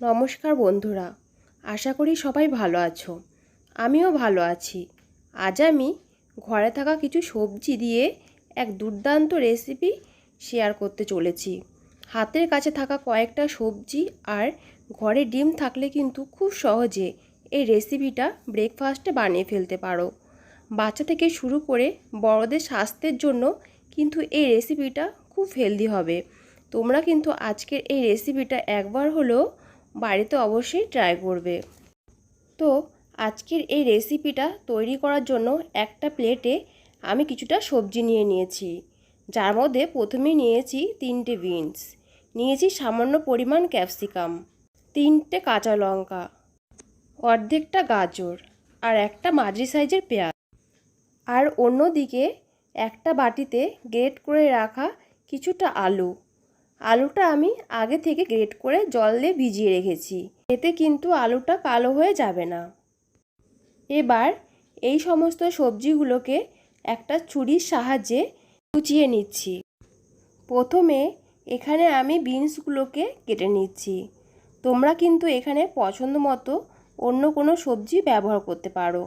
নমস্কার বন্ধুরা, আশা করি সবাই ভালো আছো। আমিও ভালো আছি। আজ আমি ঘরে থাকা কিছু সবজি দিয়ে এক দুর্দান্ত রেসিপি শেয়ার করতে চলেছি। হাতের কাছে থাকা কয়েকটা সবজি আর ঘরে ডিম থাকলে কিন্তু খুব সহজে এই রেসিপিটা ব্রেকফাস্টে বানিয়ে ফেলতে পারো। বাচ্চা থেকে শুরু করে বড়দের স্বাস্থ্যের জন্য কিন্তু এই রেসিপিটা খুব হেলদি হবে। তোমরা কিন্তু আজকের এই রেসিপিটা একবার হলেও বাড়িতে অবশ্যই ট্রাই করবে। তো আজকের এই রেসিপিটা তৈরি করার জন্য একটা প্লেটে আমি কিছুটা সবজি নিয়ে নিয়েছি। যার মধ্যে প্রথমে নিয়েছি তিনটে বিনস নিয়েছি সামান্য পরিমাণ ক্যাপসিকাম তিনটে কাঁচা লঙ্কা, অর্ধেকটা গাজর আর একটা মাঝারি সাইজের পেঁয়াজ। আর অন্যদিকে একটা বাটিতে গ্রেট করে রাখা কিছুটা আলু। আলুটা আমি আগে থেকে গ্রেট করে জল দিয়ে ভিজিয়ে রেখেছি। এতে কিন্তু আলুটা কালো হয়ে যাবে না। এবার এই সমস্ত সবজিগুলোকে একটা ছুরির সাহায্যে কুচিয়ে নিচ্ছি। প্রথমে এখানে আমি বিনসগুলোকে কেটে নিচ্ছি। তোমরা কিন্তু এখানে পছন্দ মতো অন্য কোনো সবজি ব্যবহার করতে পারো।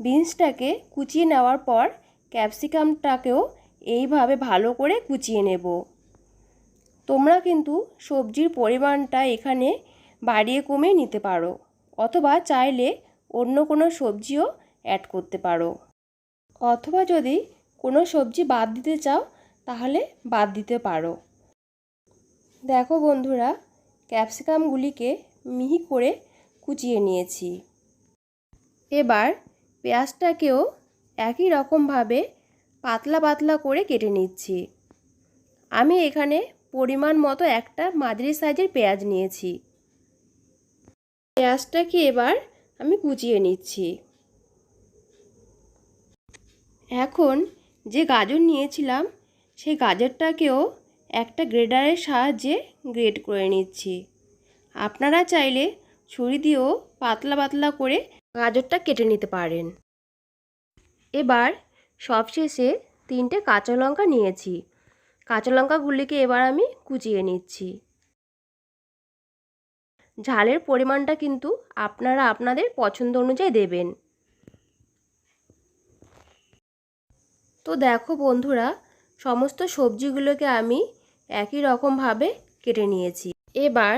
বিনসটাকে কুচিয়ে নেওয়ার পর ক্যাপসিকামটাকেও এইভাবে ভালো করে কুচিয়ে নেব। তোমরা কিন্তু সবজির পরিমাণটা এখানে বাড়িয়ে কমে নিতে পারো, অথবা চাইলে অন্য কোনো সবজিও অ্যাড করতে পারো। অথবা যদি কোনো সবজি বাদ দিতে চাও, তাহলে বাদ দিতে পারো। দেখো বন্ধুরা, ক্যাপসিকামগুলিকে মিহি করে কুচিয়ে নিয়েছি। এবার পেঁয়াজটাকেও একই রকমভাবে পাতলা পাতলা করে কেটে নিচ্ছি। আমি এখানে পরিমাণ মতো একটা মাঝারি সাইজের পেঁয়াজ নিয়েছি। পেঁয়াজটাকে এবার আমি কুচিয়ে নিচ্ছি। এখন যে গাজর নিয়েছিলাম, সেই গাজরটাকেও একটা গ্রেডারের সাহায্যে গ্রেড করে নিচ্ছি। আপনারা চাইলে ছুরি দিয়েও পাতলা পাতলা করে গাজরটা কেটে নিতে পারেন। এবার সবশেষে তিনটে কাঁচা লঙ্কা নিয়েছি। কাঁচা লঙ্কাগুলিকে এবার আমি কুচিয়ে নিচ্ছি। ঝালের পরিমাণটা কিন্তু আপনারা আপনাদের পছন্দ অনুযায়ী দেবেন। তো দেখো বন্ধুরা, সমস্ত সবজিগুলোকে আমি একই রকমভাবে কেটে নিয়েছি। এবার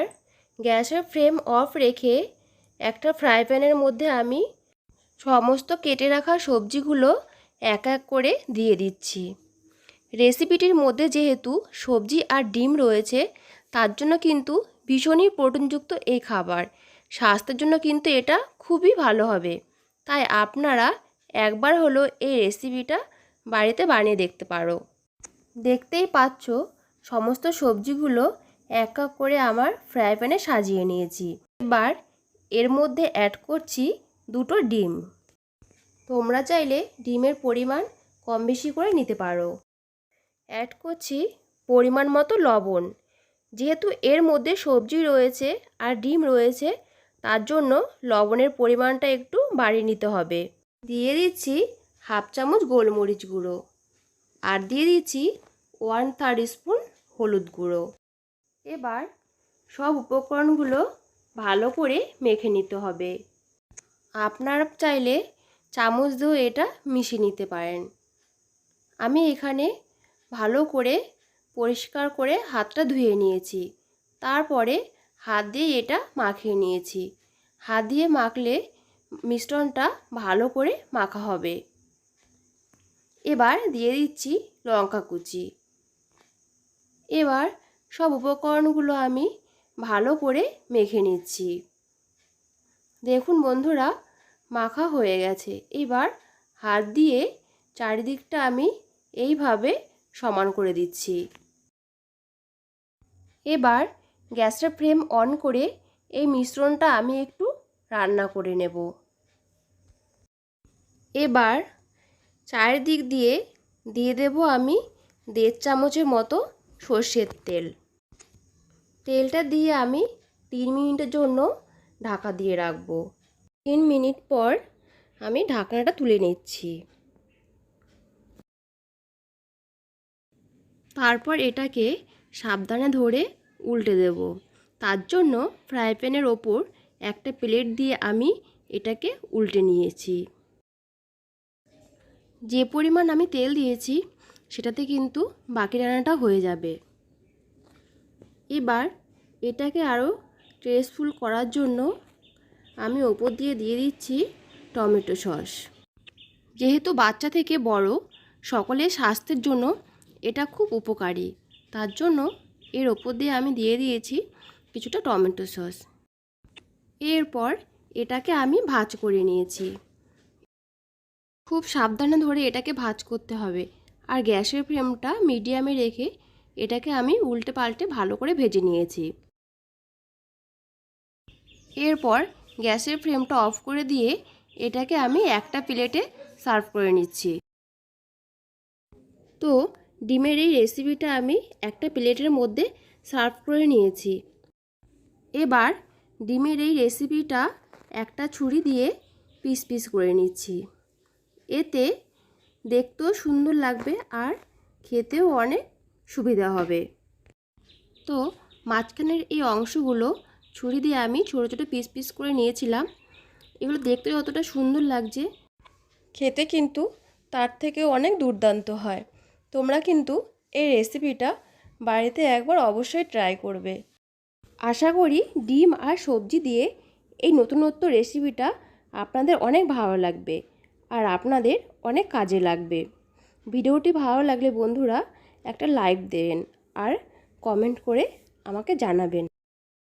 গ্যাসের ফ্লেম অফ রেখে একটা ফ্রাই প্যানের মধ্যে আমি সমস্ত কেটে রাখা সবজিগুলো এক এক করে দিয়ে দিচ্ছি। রেসিপিটির মধ্যে যেহেতু সবজি আর ডিম রয়েছে, তার জন্য কিন্তু ভীষণই প্রোটিনযুক্ত এই খাবার। স্বাস্থ্যের জন্য কিন্তু এটা খুবই ভালো হবে। তাই আপনারা একবার হলো এই রেসিপিটা বাড়িতে বানিয়ে দেখতে পারো। দেখতেই পাচ্ছ, সমস্ত সবজিগুলো এক এক করে আমার ফ্রাই প্যানে সাজিয়ে নিয়েছি। এবার এর মধ্যে অ্যাড করছি দুটো ডিম। তোমরা চাইলে ডিমের পরিমাণ কম বেশি করে নিতে পারো। অ্যাড করছি পরিমাণ মতো লবণ। যেহেতু এর মধ্যে সবজি রয়েছে আর ডিম রয়েছে, তার জন্য লবণের পরিমাণটা একটু বাড়িয়ে নিতে হবে। দিয়ে দিচ্ছি হাফ চামচ গোলমরিচ গুঁড়ো আর দিয়ে দিচ্ছি ওয়ান থার্ড স্পুন হলুদ গুঁড়ো। এবার সব উপকরণগুলো ভালো করে মেখে নিতে হবে। আপনারা চাইলে চামচ দিয়েও এটা মিশিয়ে নিতে পারেন। আমি এখানে ভালো করে পরিষ্কার করে হাতটা ধুয়ে নিয়েছি। তারপরে হাত দিয়ে এটা মাখিয়ে নিয়েছি। হাত দিয়ে মাখলে মিশ্রণটা ভালো করে মাখা হবে। এবার দিয়ে দিচ্ছি লঙ্কা কুচি। এবার সব উপকরণগুলো আমি ভালো করে মেখে নিচ্ছি। দেখুন বন্ধুরা, মাখা হয়ে গেছে। এবার হাত দিয়ে চারিদিকটা আমি এইভাবে সমান করে দিচ্ছি। এবার গ্যাসের ফ্লেম অন করে এই মিশ্রণটা আমি একটু রান্না করে নেব। এবার চারিদিক দিয়ে দিয়ে দেব আমি দেড় চামচের মতো সর্ষের তেল। তেলটা দিয়ে আমি তিন মিনিটের জন্য ঢাকা দিয়ে রাখব। তিন মিনিট পর আমি ঢাকনাটা তুলে নিচ্ছি। তারপর এটাকে সাবধানে ধরে উল্টে দেব। তার জন্য ফ্রাই প্যানের ওপর একটা প্লেট দিয়ে আমি এটাকে উল্টে নিয়েছি। যে পরিমাণ আমি তেল দিয়েছি, সেটাতে কিন্তু বাকি রান্নাটা হয়ে যাবে। এবার এটাকে আরও টেস্টফুল করার জন্য আমি ওপর দিয়ে দিয়ে দিচ্ছি টমেটো সস। যেহেতু বাচ্চা থেকে বড়, সকলের স্বাস্থ্যের জন্য এটা খুব উপকারী। তার জন্য এর ওপর দিয়ে আমি দিয়ে দিয়েছি কিছুটা টমেটো সস। এরপর এটাকে আমি ভাজ করে নিয়েছি। খুব সাবধানে ধরে এটাকে ভাজ করতে হবে আর গ্যাসের ফ্লেমটা মিডিয়ামে রেখে এটাকে আমি উল্টে পাল্টে ভালো করে ভেজে নিয়েছি। এরপর গ্যাসের ফ্লেমটা অফ করে দিয়ে এটাকে আমি একটা প্লেটে সার্ভ করে নিচ্ছি। তো ডিমের এই রেসিপিটা আমি একটা প্লেটের মধ্যে সার্ভ করে নিয়েছি। এবার ডিমের এই রেসিপিটা একটা ছুরি দিয়ে পিস পিস করে নিচ্ছি। এতে দেখতেও সুন্দর লাগবে আর খেতেও অনেক সুবিধা হবে। তো মাঝখানের এই অংশগুলো ছুরি দিয়ে আমি ছোটো ছোটো পিস পিস করে নিয়েছিলাম। এগুলো দেখতে যতটা সুন্দর লাগছে। খেতে কিন্তু তার থেকেও অনেক দুর্দান্ত হয়। তোমরা কিন্তু এই রেসিপিটা বাড়িতে একবার অবশ্যই ট্রাই করবে। আশা করি ডিম আর সবজি দিয়ে এই নতুনত্ব রেসিপিটা আপনাদের অনেক ভালো লাগবে আর আপনাদের অনেক কাজে লাগবে। ভিডিওটি ভালো লাগলে বন্ধুরা একটা লাইক দেবেন আর কমেন্ট করে আমাকে জানাবেন।